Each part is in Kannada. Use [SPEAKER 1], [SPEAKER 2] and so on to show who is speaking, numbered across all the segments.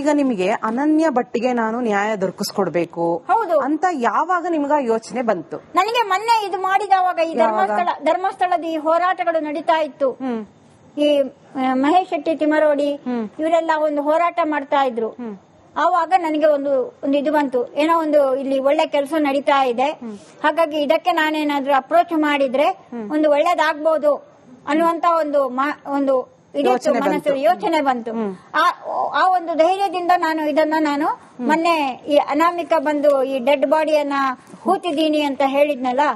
[SPEAKER 1] ಈಗ ನಿಮಗೆ ಅನನ್ಯ ಬಟ್ಟಿಗೆ ನಾನು ನ್ಯಾಯ ದೊರಕಿಸ್ಕೊಡ್ಬೇಕು
[SPEAKER 2] ಹೌದು.
[SPEAKER 1] ಅಂತ ಯಾವಾಗ ನಿಮ್ಗ ಯೋಚನೆ ಬಂತು?
[SPEAKER 2] ನನಗೆ ಮೊನ್ನೆ ಇದು ಮಾಡಿದವಾಗ ಈ ಧರ್ಮಸ್ಥಳ ಧರ್ಮಸ್ಥಳದ ಈ ಹೋರಾಟಗಳು ನಡೀತಾ ಇತ್ತು. ಈ ಮಹೇಶ್ ಶೆಟ್ಟಿ ತಿಮರೋಡಿ ಇವರೆಲ್ಲ ಒಂದು ಹೋರಾಟ ಮಾಡ್ತಾ ಇದ್ರು. ಆವಾಗ ನನಗೆ ಒಂದು ಒಂದು ಇದು ಬಂತು. ಏನೋ ಒಂದು ಇಲ್ಲಿ ಒಳ್ಳೆ ಕೆಲಸ ನಡೀತಾ ಇದೆ. ಹಾಗಾಗಿ ಇದಕ್ಕೆ ನಾನೇನಾದ್ರೂ ಅಪ್ರೋಚ್ ಮಾಡಿದ್ರೆ ಒಂದು ಒಳ್ಳೇದಾಗ್ಬೋದು ಅನ್ನುವಂತ ಒಂದು ಒಂದು ಯೋಚನೆ ಬಂತು. ಆ ಒಂದು ಧೈರ್ಯದಿಂದ ನಾನು ಇದನ್ನ ನಾನು ಮೊನ್ನೆ ಈ ಅನಾಮಿಕ ಬಂದು ಈ ಡೆಡ್ ಬಾಡಿಯನ್ನ ಹೂತಿದ್ದೀನಿ ಅಂತ ಹೇಳಿದ್ನಲ್ಲ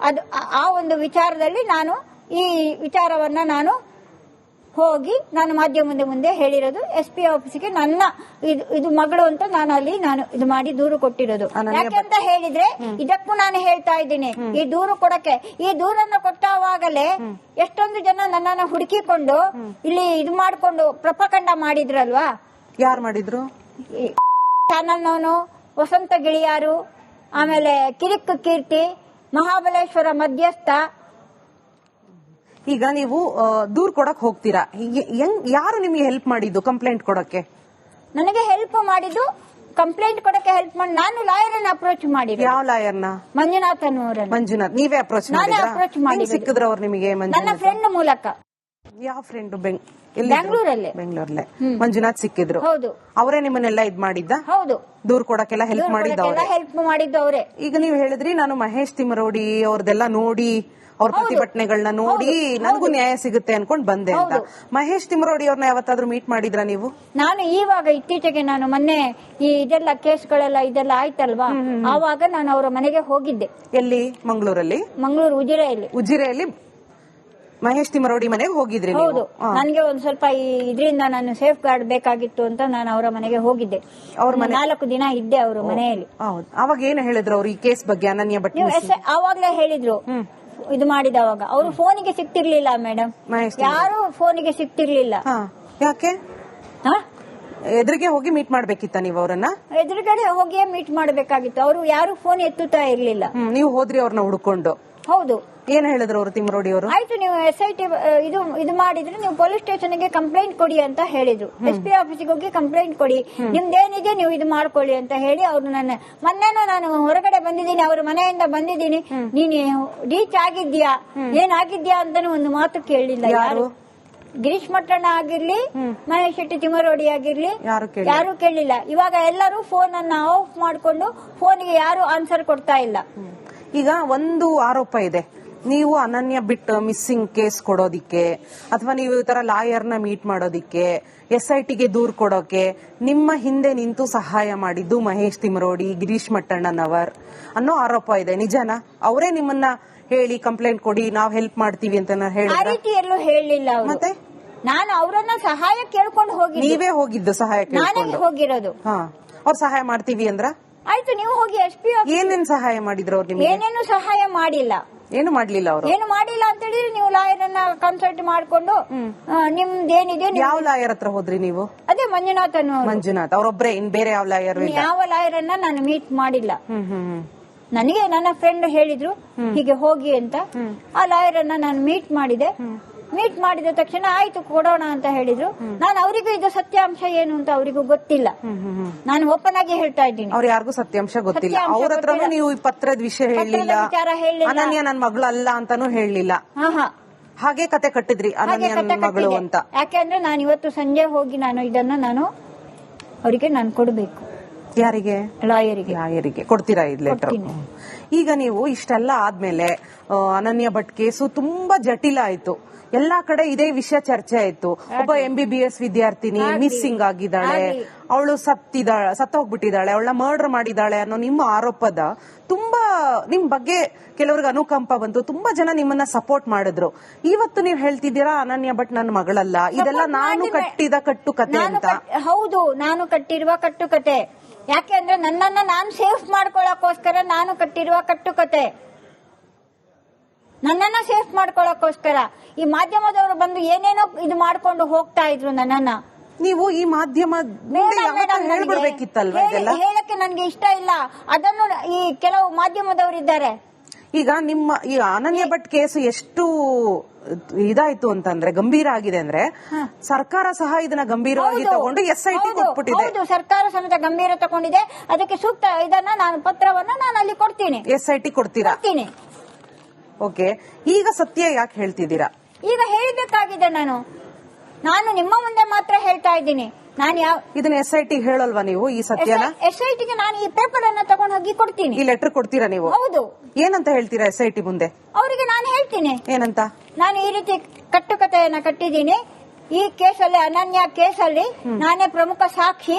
[SPEAKER 2] ಅದು ಆ ಒಂದು ವಿಚಾರದಲ್ಲಿ ನಾನು ಈ ವಿಚಾರವನ್ನ ನಾನು ಹೋಗಿ ನಾನು ಮಾಧ್ಯಮದ ಮುಂದೆ ಹೇಳಿರೋದು ಎಸ್ ಪಿ ಆಫೀಸ್ಗೆ ನನ್ನ ಇದು ಇದು ಮಗಳು ಅಂತ ನಾನು ಅಲ್ಲಿ ನಾನು ಇದು ಮಾಡಿ ದೂರು ಕೊಟ್ಟಿರೋದು. ಯಾಕೆಂತ ಹೇಳಿದ್ರೆ ಇದಕ್ಕೂ ನಾನು ಹೇಳ್ತಾ ಇದ್ದೀನಿ. ಈ ದೂರು ಕೊಡಕ್ಕೆ ಈ ದೂರನ್ನು ಕೊಟ್ಟವಾಗಲೇ ಎಷ್ಟೊಂದು ಜನ ನನ್ನನ್ನ ಹುಡುಕಿಕೊಂಡು ಇಲ್ಲಿ ಇದು ಮಾಡ್ಕೊಂಡು ಪ್ರಪಕಂಡ ಮಾಡಿದ್ರಲ್ವಾ?
[SPEAKER 1] ಯಾರು ಮಾಡಿದ್ರು?
[SPEAKER 2] ಚಾನಲ್ನವನು ವಸಂತ ಗಿಳಿಯಾರು ಆಮೇಲೆ ಕಿರಿಕ್ ಕೀರ್ತಿ ಮಹಾಬಲೇಶ್ವರ ಮಧ್ಯಸ್ಥ
[SPEAKER 1] ಈಗ ನೀವು ದೂರ್ ಕೊಡಕ್ ಹೋಗ್ತೀರಾ? ಹೆಂಗ್ ಯಾರು ನಿಮ್ಗೆ ಹೆಲ್ಪ್ ಮಾಡಿದ್ದು ಕಂಪ್ಲೇಂಟ್ ಕೊಡಕ್ಕೆ?
[SPEAKER 2] ನನಗೆ ಹೆಲ್ಪ್ ಮಾಡಿದ್ದು ಕಂಪ್ಲೇಂಟ್ ಕೊಡಕ್ಕೆ ಹೆಲ್ಪ್ ಮಾಡಿ ನಾನು ಲಾಯರ್ ಅನ್ನ ಅಪ್ರೋಚ್ ಮಾಡಿ
[SPEAKER 1] ಯಾವ ಲಾಯರ್ನ
[SPEAKER 2] ಮಂಜುನಾಥ್ ಮಂಜುನಾಥ
[SPEAKER 1] ಮಂಜುನಾಥ್ ನೀವೇ ಅಪ್ರೋಚ್
[SPEAKER 2] ನಾನೇ ಅಪ್ರೋಚ್ ಮಾಡಿ
[SPEAKER 1] ಸಿಕ್ಕಿದ್ರ ಅವ್ರು ನಿಮಗೆ
[SPEAKER 2] ನನ್ನ ಫ್ರೆಂಡ್ ಮೂಲಕ.
[SPEAKER 1] ಯಾವ ಫ್ರೆಂಡ್
[SPEAKER 2] ಬೆಂಗಳೂರಲ್ಲಿ.
[SPEAKER 1] ಬೆಂಗಳೂರಲ್ಲೇ. ಮಂಜುನಾಥ್ ಸಿಕ್ಕಿದ್ರು.
[SPEAKER 2] ಹೌದು.
[SPEAKER 1] ಅವರೇ ನಿಮ್ಮನ್ನೆಲ್ಲ ಇದ್ ಮಾಡಿದ್ದ?
[SPEAKER 2] ಹೌದು.
[SPEAKER 1] ದೂರ್ ಕೊಡಕ್ಕೆಲ್ಲ ಹೆಲ್ಪ್ ಮಾಡಿದ್ದ
[SPEAKER 2] ಹೆಲ್ಪ್ ಮಾಡಿದ್ದು ಅವರೇ.
[SPEAKER 1] ಈಗ ನೀವು ಹೇಳಿದ್ರಿ ನಾನು ಮಹೇಶ್ ತಿಮರೋಡಿ ಅವ್ರದೆಲ್ಲ ನೋಡಿ ಅವ್ರ ಪ್ರತಿಭಟನೆಗಳನ್ನ ನೋಡಿ ನನಗೂ ನ್ಯಾಯ ಸಿಗುತ್ತೆ ಅನ್ಕೊಂಡ್ ಬಂದೆ ಅಂತ. ಮಹೇಶ್ ತಿಮರೋಡಿ ಅವ್ರನ್ನ ಯಾವತ್ತಾದ್ರೂ ಮೀಟ್ ಮಾಡಿದ್ರ ನೀವು?
[SPEAKER 2] ನಾನು ಇವಾಗ ಇತ್ತೀಚೆಗೆ ನಾನು ಮೊನ್ನೆ ಈ ಇದೆಲ್ಲ ಕೇಸ್ಗಳೆಲ್ಲ ಇದೆಲ್ಲ ಆಯ್ತಲ್ವಾ? ಆವಾಗ ನಾನು ಅವರ ಮನೆಗೆ ಹೋಗಿದ್ದೆ.
[SPEAKER 1] ಎಲ್ಲಿ? ಮಂಗಳೂರಲ್ಲಿ?
[SPEAKER 2] ಮಂಗಳೂರು ಉಜಿರೆಯಲ್ಲಿ.
[SPEAKER 1] ಉಜಿರೆಯಲ್ಲಿ ಮಹೇಶ್ ತಿಮರೋಡಿ ಮನೆಗೆ ಹೋಗಿದ್ರಿ ನೀವು?
[SPEAKER 2] ಹೌದು. ನನಗೆ ಒಂದ್ ಸ್ವಲ್ಪ ಈ ಇದರಿಂದ ನಾನು ಸೇಫ್ ಗಾರ್ಡ್ ಬೇಕಾಗಿತ್ತು ಅಂತ ನಾನು ಅವರ ಮನೆಗೆ ಹೋಗಿದ್ದೆ. ಒಂದು ನಾಲ್ಕು ದಿನ ಇದ್ದೆ ಅವರ ಮನೆಯಲ್ಲಿ.
[SPEAKER 1] ಹೌದು. ಅವಾಗ ಏನು ಹೇಳಿದ್ರು ಅವ್ರು ಈ ಕೇಸ್ ಬಗ್ಗೆ ಅನನ್ಯ ಭಟ್
[SPEAKER 2] ಆವಾಗ್ಲೇ ಹೇಳಿದ್ರು. ಇದು ಮಾಡಿದವಾಗ ಅವರು ಫೋನಿಗೆ ಸಿಕ್ತಿರ್ಲಿಲ್ಲ ಮೇಡಮ್ ಯಾರು ಫೋನಿಗೆ ಸಿಕ್ತಿರ್ಲಿಲ್ಲ.
[SPEAKER 1] ಯಾಕೆ? ಎದುರಿಗೆ ಹೋಗಿ ಮೀಟ್ ಮಾಡ್ಬೇಕಿತ್ತ ನೀವು ಅವರನ್ನ?
[SPEAKER 2] ಎದುರುಗಡೆ ಹೋಗಿಯೇ ಮೀಟ್ ಮಾಡಬೇಕಾಗಿತ್ತು. ಅವರು ಯಾರು ಫೋನ್ ಎತ್ತುತ್ತಾ ಇರ್ಲಿಲ್ಲ.
[SPEAKER 1] ಹ್ಮ್ ನೀವು ಹೋದ್ರಿ ಅವ್ರನ್ನ ಹುಡ್ಕೊಂಡು.
[SPEAKER 2] ಹೌದು.
[SPEAKER 1] ಏನ್ ಹೇಳಿದ್ರು ಅವರು ತಿಮ್ಮರೋಡಿ ಅವರು?
[SPEAKER 2] ಆಯ್ತು ನೀವು ಎಸ್ ಐ ಟಿ ಇದು ಇದು ಮಾಡಿದ್ರೆ ನೀವು ಪೊಲೀಸ್ ಸ್ಟೇಷನ್ಗೆ ಕಂಪ್ಲೇಂಟ್ ಕೊಡಿ ಅಂತ ಹೇಳಿದ್ರು. ಎಸ್ ಪಿ ಆಫೀಸಿಗೆ ಹೋಗಿ ಕಂಪ್ಲೇಂಟ್ ಕೊಡಿ. ನಿಮ್ದೇನಿದೆ ನೀವು ಇದು ಮಾಡ್ಕೊಳ್ಳಿ ಅಂತ ಹೇಳಿ ಅವ್ರು ನನ್ನ ಮೊನ್ನೆನೂ ನಾನು ಹೊರಗಡೆ ಬಂದಿದ್ದೀನಿ ಅವ್ರ ಮನೆಯಿಂದ ಬಂದಿದ್ದೀನಿ. ನೀನು ರೀಚ್ ಆಗಿದ್ಯಾ ಏನಾಗಿದ್ಯಾ ಅಂತಾನು ಒಂದು ಮಾತು ಕೇಳಲಿಲ್ಲ ಯಾರು? ಗಿರೀಶ್ ಮಟ್ಟಣ್ಣ ಆಗಿರ್ಲಿ ಮಹೇಶ್ ಶೆಟ್ಟಿ ತಿಮ್ಮರೋಡಿ ಆಗಿರ್ಲಿ
[SPEAKER 1] ಯಾರು ಕೇಳಿಲ್ಲ.
[SPEAKER 2] ಯಾರು ಕೇಳಲಿಲ್ಲ ಇವಾಗ ಎಲ್ಲರೂ ಫೋನ್ ಅನ್ನ ಆಫ್ ಮಾಡ್ಕೊಂಡು ಫೋನ್ಗೆ ಯಾರು ಆನ್ಸರ್ ಕೊಡ್ತಾ ಇಲ್ಲ.
[SPEAKER 1] ಈಗ ಒಂದು ಆರೋಪ ಇದೆ. ನೀವು ಅನನ್ಯ ಬಿಟ್ಟು ಮಿಸ್ಸಿಂಗ್ ಕೇಸ್ ಕೊಡೋದಿಕ್ಕೆ ಅಥವಾ ನೀವು ಈ ತರ ಲಾಯರ್ನ ಮೀಟ್ ಮಾಡೋದಿಕ್ಕೆ ಎಸ್ ಐ ಟಿಗೆ ದೂರ್ ಕೊಡೋಕೆ ನಿಮ್ಮ ಹಿಂದೆ ನಿಂತು ಸಹಾಯ ಮಾಡಿದ್ದು ಮಹೇಶ್ ತಿಮರೋಡಿ ಗಿರೀಶ್ ಮಟ್ಟಣ್ಣನವರ್ ಅನ್ನೋ ಆರೋಪ ಇದೆ. ನಿಜನಾ? ಅವರೇ ನಿಮ್ಮನ್ನ ಹೇಳಿ ಕಂಪ್ಲೇಂಟ್ ಕೊಡಿ ನಾವ್ ಹೆಲ್ಪ್ ಮಾಡ್ತೀವಿ ಅಂತ
[SPEAKER 2] ಹೇಳಿ
[SPEAKER 1] ಹೇಳಿದ್ರ?
[SPEAKER 2] ರೀತಿ ಎಲ್ಲೂ ಹೇಳಲಿಲ್ಲ ಅವರು.
[SPEAKER 1] ಮತ್ತೆ?
[SPEAKER 2] ನಾನು ಅವರನ್ನ ಸಹಾಯ ಕೇಳ್ಕೊಂಡು ಹೋಗಿ
[SPEAKER 1] ನೀವೇ ಹೋಗಿದ್ದು ಸಹಾಯ
[SPEAKER 2] ನಾನೇ
[SPEAKER 1] ಕೇಳ್ಕೊಂಡು.
[SPEAKER 2] ಹೋಗಿರೋದು.
[SPEAKER 1] ಹಾ. ಅವ್ರು ಸಹಾಯ ಮಾಡ್ತೀವಿ ಅಂದ್ರ?
[SPEAKER 2] ಆಯ್ತು ನೀವು ಹೋಗಿ ಎಸ್ ಪಿ
[SPEAKER 1] ಏನೇನ್ ಸಹಾಯ ಮಾಡಿದ್ರು ಅವ್ರು ನಿಮ್ಗೆ?
[SPEAKER 2] ಏನೇನು ಸಹಾಯ ಮಾಡಿಲ್ಲ.
[SPEAKER 1] ಏನು ಮಾಡ್ಲಿಲ್ಲ ಅವರು?
[SPEAKER 2] ಏನು ಮಾಡಿಲ್ಲ ಅಂತ ಹೇಳಿದ್ರೆ ನೀವು ಲಾಯರ್ ಅನ್ನ ಕನ್ಸಲ್ಟ್ ಮಾಡ್ಕೊಂಡು ಆ, ನಿಮ್ದೇನಿದೆ ನೀವು-
[SPEAKER 1] ಯಾವ ಲಾಯರ್ ಹತ್ರ ಹೋದ್ರಿ ನೀವು?
[SPEAKER 2] ಅದೇ ಮಂಜುನಾಥ್
[SPEAKER 1] ಮಂಜುನಾಥ್. ಅವ್ರೊಬ್ರೆ ಇನ್ ಬೇರೆ ಯಾವ ಲಾಯರ್ ಇಲ್ಲ?
[SPEAKER 2] ಯಾವ ಲಾಯರ್ ಅನ್ನ ನಾನು ಮೀಟ್ ಮಾಡಿಲ್ಲ.
[SPEAKER 1] ಹ್ಮ್ ಹ್ಮ್ ಹ್ಮ್.
[SPEAKER 2] ನನಗೆ ನನ್ನ ಫ್ರೆಂಡ್ ಹೇಳಿದ್ರು ಹೀಗೆ ಹೋಗಿ ಅಂತ. ಆ ಲಾಯರ್ ಅನ್ನ ನಾನು ಮೀಟ್ ಮಾಡಿದೆ. ಮೀಟ್ ಮಾಡಿದ ತಕ್ಷಣ ಆಯ್ತು ಕೊಡೋಣ ಅಂತ ಹೇಳಿದ್ರು. ನಾನು ಅವರಿಗೂ ಇದು ಸತ್ಯಾಂಶ ಏನು ಅಂತ ಅವರಿಗೂ ಗೊತ್ತಿಲ್ಲ. ನಾನು ಓಪನ್ ಆಗಿ ಹೇಳ್ತಾ ಇದ್ದೀನಿ.
[SPEAKER 1] ಅವ್ರ ಯಾರಿಗೂ ಸತ್ಯಾಂಶ ಗೊತ್ತಿಲ್ಲ. ಅವ್ರ ಹತ್ರನೂ ನೀವು ಪತ್ರದ ವಿಷಯ
[SPEAKER 2] ವಿಚಾರ ಹೇಳಿಲ್ಲ.
[SPEAKER 1] ಅನನ್ಯ ನನ್ನ ಮಗಳು ಅಲ್ಲ ಅಂತಾನೂ ಹೇಳಲಿಲ್ಲ
[SPEAKER 2] ಹಾ ಹಾ
[SPEAKER 1] ಹಾಗೆ ಕತೆ ಕಟ್ಟಿದ್ರಿ ಅನನ್ಯ ನನ್ನ ಮಗಳು. ಅಂತ.
[SPEAKER 2] ಯಾಕೆಂದ್ರೆ ನಾನು ಇವತ್ತು ಸಂಜೆ ಹೋಗಿ ನಾನು ಇದನ್ನ ನಾನು ಅವರಿಗೆ ನಾನು ಕೊಡಬೇಕು.
[SPEAKER 1] ಯಾರಿಗೆ?
[SPEAKER 2] ಲಾಯರಿಗೆ.
[SPEAKER 1] ಲಾಯರಿಗೆ. ಕೊಡ್ತೀರಾ ಇದ್ ಲೆಟರ್ ಈಗ ನೀವು ಇಷ್ಟೆಲ್ಲ ಆದ್ಮೇಲೆ ಅನನ್ಯ ಭಟ್ ಕೇಸು ತುಂಬಾ ಜಟಿಲ ಆಯ್ತು. ಎಲ್ಲಾ ಕಡೆ ಇದೇ ವಿಷಯ ಚರ್ಚೆ ಆಯ್ತು. ಒಬ್ಬ ಎಂ ಬಿ ಬಿ ಎಸ್ ವಿದ್ಯಾರ್ಥಿನಿ ಮಿಸ್ಸಿಂಗ್ ಆಗಿದ್ದಾಳೆ. ಅವಳು ಸತ್ತಿದ್ದಾಳೆ ಸತ್ತೋಗ್ಬಿಟ್ಟಿದ್ದಾಳೆ. ಅವಳ ಮರ್ಡರ್ ಮಾಡಿದ್ದಾಳೆ ಅನ್ನೋ ನಿಮ್ಮ ಆರೋಪದ ತುಂಬಾ ನಿಮ್ ಬಗ್ಗೆ ಕೆಲವ್ರಿಗೆ ಅನುಕಂಪ ಬಂತು. ತುಂಬಾ ಜನ ನಿಮ್ಮನ್ನ ಸಪೋರ್ಟ್ ಮಾಡಿದ್ರು. ಇವತ್ತು ನೀವು ಹೇಳ್ತಿದ್ದೀರಾ ಅನನ್ಯ ಭಟ್ ನನ್ನ ಮಗಳಲ್ಲ. ಇದೆಲ್ಲ ನಾನು ಕಟ್ಟಿದ ಕಟ್ಟು ಕತೆ ಅಂತ?
[SPEAKER 2] ಹೌದು ನಾನು ಕಟ್ಟಿರುವ ಕಟ್ಟುಕತೆ. ಯಾಕೆಂದ್ರೆ ನನ್ನನ್ನ ನಾನು ಸೇಫ್ ಮಾಡ್ಕೊಳ್ಳೋಕೋಸ್ಕರ ನಾನು ಕಟ್ಟಿರುವ ಕಟ್ಟುಕತೆ. ನನ್ನನ್ನ ಸೇಫ್ ಮಾಡ್ಕೊಳ್ಳೋಕೋಸ್ಕರ ಈ ಮಾಧ್ಯಮದವರು ಬಂದು ಏನೇನೋ ಇದು ಮಾಡ್ಕೊಂಡು ಹೋಗ್ತಾ ಇದ್ರು ನನ್ನನ್ನ.
[SPEAKER 1] ನೀವು ಈ ಮಾಧ್ಯಮ
[SPEAKER 2] ಹೇಳಕ್ಕೆ ನನ್ಗೆ ಇಷ್ಟ ಇಲ್ಲ. ಅದನ್ನು ಈ ಕೆಲವು ಮಾಧ್ಯಮದವರು ಇದ್ದಾರೆ
[SPEAKER 1] ಈಗ ನಿಮ್ಮ ಈ ಅನನ್ಯ ಭಟ್ ಕೇಸ್ ಎಷ್ಟು ಇದಾಯ್ತು ಅಂತಂದ್ರೆ ಗಂಭೀರ ಆಗಿದೆ ಅಂದ್ರೆ ಸರ್ಕಾರ ಸಹ ಇದನ್ನ ಗಂಭೀರವಾಗಿ. ತಗೊಂಡು ಎಸ್ ಐ ಟಿ ಕೊಟ್ಬಿಟ್ಟಿದೆ.
[SPEAKER 2] ಸರ್ಕಾರ ಸಮೇತ ಗಂಭೀರ ತಗೊಂಡಿದೆ. ಅದಕ್ಕೆ ಸೂಕ್ತ ಇದನ್ನ ನಾನು ಪತ್ರವನ್ನ ನಾನು ಅಲ್ಲಿ ಕೊಡ್ತೀನಿ.
[SPEAKER 1] ಎಸ್ ಐ ಟಿ ಕೊಡ್ತೀರಾ? ಓಕೆ. ಈಗ ಸತ್ಯ ಯಾಕೆ ಹೇಳ್ತಿದ್ದೀರಾ?
[SPEAKER 2] ಈಗ ಹೇಳಬೇಕಾಗಿದೆ ನಾನು. ನಾನು ನಿಮ್ಮ ಮುಂದೆ ಮಾತ್ರ ಹೇಳ್ತಾ ಇದ್ದೀನಿ. ನಾನು ಯಾವ
[SPEAKER 1] ಇದನ್ನ ಎಸ್ ಐ ಟಿ ಹೇಳಲ್ವಾ ನೀವು ಈ ಸತ್ಯನ?
[SPEAKER 2] ಎಸ್ ಐ ಟಿಗೆ ನಾನು ಈ ಪೇಪರ್ ಅನ್ನ ತಗೊಂಡು ಹೋಗಿ ಕೊಡ್ತೀನಿ.
[SPEAKER 1] ಈ ಲೆಟರ್ ಕೊಡ್ತೀರಾ ನೀವು?
[SPEAKER 2] ಹೌದು.
[SPEAKER 1] ಏನಂತ ಹೇಳ್ತೀರಾ ಎಸ್ ಐ ಟಿ ಮುಂದೆ?
[SPEAKER 2] ಅವರಿಗೆ ನಾನು ಹೇಳ್ತೀನಿ.
[SPEAKER 1] ಏನಂತ?
[SPEAKER 2] ನಾನು ಈ ರೀತಿ ಕಟ್ಟುಕತೆಯನ್ನ ಕಟ್ಟಿದ್ದೀನಿ. ಈ ಕೇಸಲ್ಲಿ ಅನನ್ಯ ಕೇಸಲ್ಲಿ ನಾನೇ ಪ್ರಮುಖ ಸಾಕ್ಷಿ.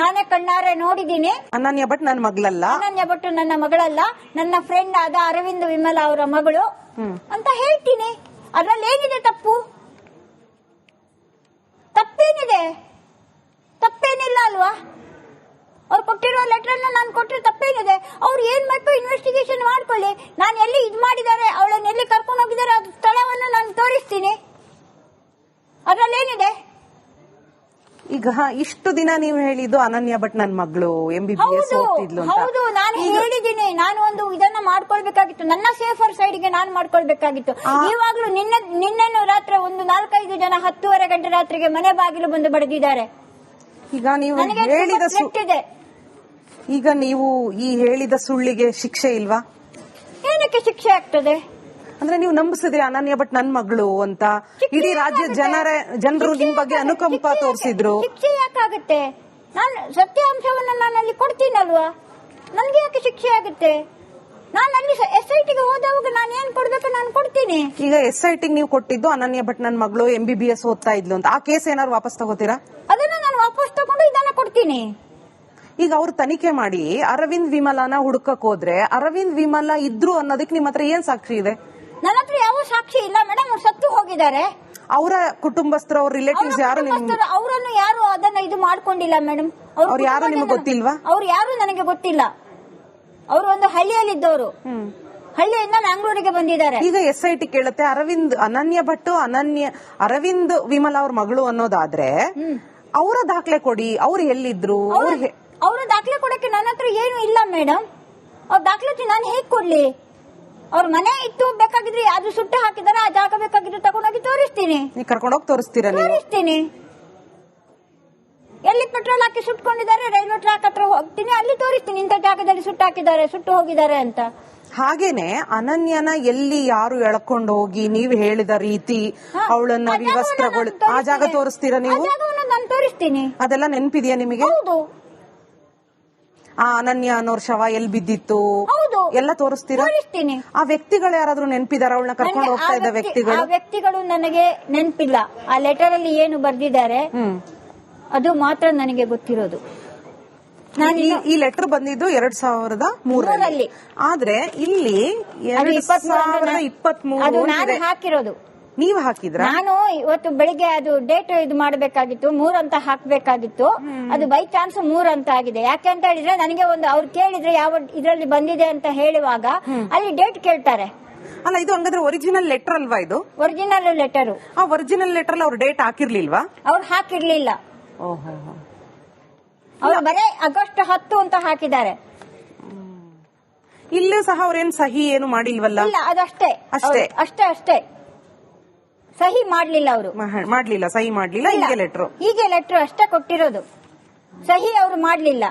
[SPEAKER 2] ನಾನೇ ಕಣ್ಣಾರೆ ನೋಡಿದ್ದೀನಿ.
[SPEAKER 1] ಅನನ್ಯ ಭಟ್ ನನ್ನ ಮಗಳಲ್ಲ.
[SPEAKER 2] ಅನನ್ಯ ಭಟ್ ನನ್ನ ಮಗಳಲ್ಲ. ನನ್ನ ಫ್ರೆಂಡ್ ಆದ ಅರವಿಂದ್ ವಿಮಲ ಅವರ ಮಗಳು. ಅಂತ ಹೇಳ್ತೀನಿ. ಅದ್ರಲ್ಲಿ ಏನಿದೆ ತಪ್ಪು? ತಪ್ಪೇನಿದೆ? ತಪ್ಪೇನಿಲ್ಲ ಅಲ್ವಾ? ಅವ್ರು ಕೊಟ್ಟಿರೋ ಲೆಟರ್ ಅನ್ನ ನಾನು ಕೊಟ್ಟರೆ ತಪ್ಪೇನಿದೆ? ಅವ್ರು ಏನ್ ಬೇಕು ಇನ್ವೆಸ್ಟಿಗೇಷನ್ ಮಾಡ್ಕೊಳ್ಳಿ. ನಾನು ಎಲ್ಲಿ ಇದು ಮಾಡಿದ್ದಾರೆ? ಅವಳನ್ನ ಎಲ್ಲಿ ಕರ್ಕೊಂಡು ಹೋಗಿದ್ದಾರೆ? ಅದು ಸ್ಥಳವನ್ನು ನಾನು ತೋರಿಸ್ತೀನಿ. ಅದ್ರಲ್ಲಿ ಏನಿದೆ
[SPEAKER 1] ಈಗ ಇಷ್ಟು ದಿನ ನೀವು ಹೇಳಿದ್ದು ಅನನ್ಯ ಭಟ್ ನನ್ನ ಮಗಳು ಎಂ ಬಿ ಬಿ ಎಸ್ ಓದ್ತಿದ್ಲು
[SPEAKER 2] ಹೌದು ನಾನು ಹೇಳಿದ್ದೀನಿ ನಾನು ಒಂದು ಇದನ್ನ ಮಾಡ್ಕೊಳ್ಬೇಕಾಗಿತ್ತು. ನನ್ನ ಸೇಫರ್ ಸೈಡ್ಗೆ ನಾನು ಮಾಡ್ಕೊಳ್ಬೇಕಾಗಿತ್ತು. ಇವಾಗಲೂ ನಿನ್ನೆ ನಿನ್ನೆನು ರಾತ್ರಿ ಒಂದು ನಾಲ್ಕೈದು ಜನ ಹತ್ತೂವರೆ ಗಂಟೆ ರಾತ್ರಿಗೆ ಮನೆ ಬಾಗಿಲು ಬಂದು ಬಡಿದಿದ್ದಾರೆ.
[SPEAKER 1] ಈಗ ನೀವು ಹೇಳಿದ ಈಗ ನೀವು ಈ ಹೇಳಿದ ಸುಳ್ಳಿಗೆ ಶಿಕ್ಷೆ ಇಲ್ವಾ?
[SPEAKER 2] ಏನಕ್ಕೆ ಶಿಕ್ಷೆ ಆಗ್ತದೆ?
[SPEAKER 1] ಅಂದ್ರೆ ನೀವು ನಂಬಿಸಿದ್ರಿ ಅನನ್ಯ ಭಟ್ ನನ್ ಮಗಳು ಅಂತ. ಇಡೀ ರಾಜ್ಯದ ಜನರ ಜನರು ನಿಮ್ ಬಗ್ಗೆ ಅನುಕಂಪ ತೋರಿಸಿದ್ರು.
[SPEAKER 2] ಶಿಕ್ಷೆ ಯಾಕಾಗುತ್ತೆ? ನಾನು ಸತ್ಯಾಂಶವನ್ನು ನಾನು ಅಲ್ಲಿ ಕೊಡ್ತೀನಲ್ವಾ? ನನ್ಗೆ ಯಾಕೆ ಶಿಕ್ಷೆ ಆಗುತ್ತೆ? ನಾನು ಅಲ್ಲಿ ಎಸ್ ಐ ಟಿಗೆ ಹೋದವಾಗ ನಾನು ಏನ್ ಕೊಡ್ಬೇಕು ನಾನು ಕೊಡ್ತೀನಿ.
[SPEAKER 1] ಈಗ ಎಸ್ ಐ ಟಿ ನೀವು ಕೊಟ್ಟಿದ್ದು ಅನನ್ಯ ಭಟ್ ನನ್ ಮಗಳು ಎಂ ಬಿ ಬಿ ಎಸ್ ಓದ್ತಾ ಇದ್ಲು ಅಂತ. ಆ ಕೇಸ್ ಏನಾದ್ರು ವಾಪಸ್ ತಗೋತೀರಾ?
[SPEAKER 2] ಅದನ್ನ ನಾನು ವಾಪಸ್ ತಗೊಂಡು ಇದನ್ನ ಕೊಡ್ತೀನಿ.
[SPEAKER 1] ಈಗ ಅವ್ರು ತನಿಖೆ ಮಾಡಿ ಅರವಿಂದ್ ವಿಮಲನ ಹುಡುಕಕ್ ಹೋದ್ರೆ ಅರವಿಂದ್ ವಿಮಲ ಇದ್ರು ಅನ್ನೋದಕ್ಕೆ ನಿಮ್ಮ ಹತ್ರ ಏನ್ ಸಾಕ್ಷಿ ಇದೆ?
[SPEAKER 2] ನನ್ನ ಹತ್ರ ಯಾವ ಸಾಕ್ಷಿ ಇಲ್ಲ ಮೇಡಮ್ ಅವ್ರು ಸತ್ತು ಹೋಗಿದ್ದಾರೆ.
[SPEAKER 1] ಅವರ ಕುಟುಂಬಸ್ಥರು ಅವ್ರ ರಿಲೇಟಿವ್ಸ್ ಯಾರು ನಿಮ್
[SPEAKER 2] ಅವರನ್ನು ಯಾರು ಅದನ್ನ ಇದು ಮಾಡ್ಕೊಂಡಿಲ್ಲ ಮೇಡಮ್?
[SPEAKER 1] ಅವ್ರು ಯಾರು ನಿಮ್ಗೆ ಗೊತ್ತಿಲ್ವಾ?
[SPEAKER 2] ಅವ್ರು ಯಾರು ನನಗೆ ಗೊತ್ತಿಲ್ಲ. ಅವರು ಒಂದು ಹಳ್ಳಿಯಲ್ಲಿದ್ದವರು. ಹಳ್ಳಿಯಿಂದ ಮ್ಯಾಂಗ್ಳೂರಿಗೆ ಬಂದಿದ್ದಾರೆ.
[SPEAKER 1] ಈಗ ಎಸ್ ಐ ಟಿ ಕೇಳುತ್ತೆ ಅರವಿಂದ್ ಅನನ್ಯ ಭಟ್ ಅನನ್ಯ ಅರವಿಂದ್ ವಿಮಲ್ ಅವ್ರ ಮಗಳು ಅನ್ನೋದಾದ್ರೆ ಅವರ ದಾಖಲೆ ಕೊಡಿ ಅವ್ರು ಎಲ್ಲಿದ್ರು ಅವ್ರು
[SPEAKER 2] ದಾಖಲೆ ಕೊಡಕ್ಕೆ ನನ್ನ ಹತ್ರ ಏನು ಇಲ್ಲ ಮೇಡಮ್? ಅವ್ರ ದಾಖಲಾತಿ ನಾನು ಹೇಗ್ ಕೊಡ್ಲಿ? ಅವ್ರ ಮನೆ ಇತ್ತು ಬೇಕಾಗಿದ್ರೆ ಅದು ಸುಟ್ಟು ಹಾಕಿದಾರೆ ಆ ಜಾಗ ಬೇಕಾಗಿದ್ರೆ ತಗೊಂಡೋಗಿ ತೋರಿಸ್ತೀನಿ.
[SPEAKER 1] ನೀವು ಕರ್ಕೊಂಡೋಗಿ ತೋರಿಸ್ತೀರಾ ನೀವು?
[SPEAKER 2] ತೋರಿಸ್ತೀನಿ. ಎಲ್ಲಿ ಪೆಟ್ರೋಲ್ ಹಾಕಿ ಸುಟ್ಕೊಂಡಿದ್ದಾರೆ ರೈಲ್ವೆ ಟ್ರ್ಯಾಕ್ ಹತ್ರ ಹೋಗ್ತೀನಿ ಅಲ್ಲಿ ತೋರಿಸ್ತೀನಿ ಇಂಥ ಜಾಗದಲ್ಲಿ ಸುಟ್ಟು ಹಾಕಿದ್ದಾರೆ ಸುಟ್ಟು ಹೋಗಿದ್ದಾರೆ ಅಂತ.
[SPEAKER 1] ಹಾಗೇನೆ ಅನನ್ಯನ ಎಲ್ಲಿ ಯಾರು ಎಳ್ಕೊಂಡು ಹೋಗಿ ನೀವು ಹೇಳಿದ ರೀತಿ ಅವಳನ್ನ ವಿವಸ್ತ್ರಗೊಳ ಆ ಜಾಗ. ತೋರಿಸ್ತೀರಾ
[SPEAKER 2] ಆ
[SPEAKER 1] ನೀವು?
[SPEAKER 2] ಜಾಗವನ್ನು ನಾನು ತೋರಿಸ್ತೀನಿ.
[SPEAKER 1] ಅದೆಲ್ಲ ನೆನಪಿದೆಯಾ ನಿಮಗೆ?
[SPEAKER 2] ಹೌದು.
[SPEAKER 1] ಆ ಅನನ್ಯ ಅನ್ನೋರ್ ಶವ ಎಲ್ ಬಿದ್ದಿತ್ತು?
[SPEAKER 2] ಹೌದು.
[SPEAKER 1] ಎಲ್ಲ ತೋರಿಸ್ತೀರಾ?
[SPEAKER 2] ತೋರಿಸ್ತೀನಿ.
[SPEAKER 1] ಆ ವ್ಯಕ್ತಿಗಳು ಯಾರಾದ್ರೂ ನೆನಪಿದಾರ? ಅವಳನ್ನ ಕರ್ಕೊಂಡು ಹೋಗ್ತಾ ಇದ್ದ
[SPEAKER 2] ಆ
[SPEAKER 1] ವ್ಯಕ್ತಿಗಳು?
[SPEAKER 2] ವ್ಯಕ್ತಿಗಳು ನನಗೆ ನೆನಪಿಲ್ಲ. ಆ ಲೆಟರ್ ಅಲ್ಲಿ ಏನು ಬರ್ದಿದ್ದಾರೆ? ಅದು ಮಾತ್ರ ನನಗೆ ಗೊತ್ತಿರೋದು. ನಾನು
[SPEAKER 1] ಈ- ಈ ಲೆಟರ್ ಬಂದಿದ್ದು ಎರಡ್ ಸಾವಿರದ ಮೂರರಲ್ಲಿ. ಆದ್ರೆ ಇಲ್ಲಿ ಎರಡ್
[SPEAKER 2] ಇಪ್ಪತ್ಮೂರು
[SPEAKER 1] ಸಾವಿರದ
[SPEAKER 2] ಹಾಕಿರೋದು.
[SPEAKER 1] ನೀವ್ ಹಾಕಿದ್ರ?
[SPEAKER 2] ನಾನು ಇವತ್ತು ಬೆಳಿಗ್ಗೆ ಅದು ಡೇಟ್ ಇದು ಮಾಡಬೇಕಾಗಿತ್ತು ಮೂರ್ ಅಂತ ಹಾಕ್ಬೇಕಾಗಿತ್ತು. ಅದು ಬೈ ಚಾನ್ಸ್ ಮೂರ್ ಅಂತ ಆಗಿದೆ. ಯಾಕೆ ಅಂತ ಹೇಳಿದ್ರೆ ನನಗೆ ಒಂದು ಅವ್ರು ಕೇಳಿದ್ರೆ ಯಾವ ಇದ್ರಲ್ಲಿ ಬಂದಿದೆ ಅಂತ ಹೇಳುವಾಗ ಅಲ್ಲಿ ಡೇಟ್ ಕೇಳ್ತಾರೆ.
[SPEAKER 1] ಅಲ್ಲ ಇದು ಹಂಗಾದ್ರೆ ಒರಿಜಿನಲ್ ಲೆಟರ್ ಅಲ್ವಾ ಇದು?
[SPEAKER 2] ಒರಿಜಿನಲ್ ಲೆಟರ್
[SPEAKER 1] ಆ ಒರಿಜಿನಲ್ ಲೆಟರ್ ಅವ್ರು ಡೇಟ್ ಹಾಕಿರ್ಲಿಲ್ವಾ?
[SPEAKER 2] ಅವ್ರು ಹಾಕಿರ್ಲಿಲ್ಲ.
[SPEAKER 1] ಓಹೋ
[SPEAKER 2] ಅವ್ರು ಬರೇ ಆಗಸ್ಟ್ ಹತ್ತು ಅಂತ ಹಾಕಿದ್ದಾರೆ.
[SPEAKER 1] ಇಲ್ಲೂ ಸಹ ಅವ್ರೇನ್ ಸಹಿ ಏನು ಮಾಡಿಲ್ವಲ್ಲ?
[SPEAKER 2] ಇಲ್ಲ ಅದಷ್ಟೇ
[SPEAKER 1] ಅಷ್ಟೇ.
[SPEAKER 2] ಅಷ್ಟೇ ಅಷ್ಟೇ. ಸಹಿ ಮಾಡ್ಲಿಲ್ಲ ಅವರು.
[SPEAKER 1] ಮಾಡ್ಲಿಲ್ಲ ಸಹಿ ಮಾಡ್ಲಿಲ್ಲ ಹೀಗೆ ಲೆಟ್ರು
[SPEAKER 2] ಹೀಗೆ ಲೆಟ್ರು ಅಷ್ಟೇ ಕೊಟ್ಟಿರೋದು. ಸಹಿ ಅವರು ಮಾಡ್ಲಿಲ್ಲ.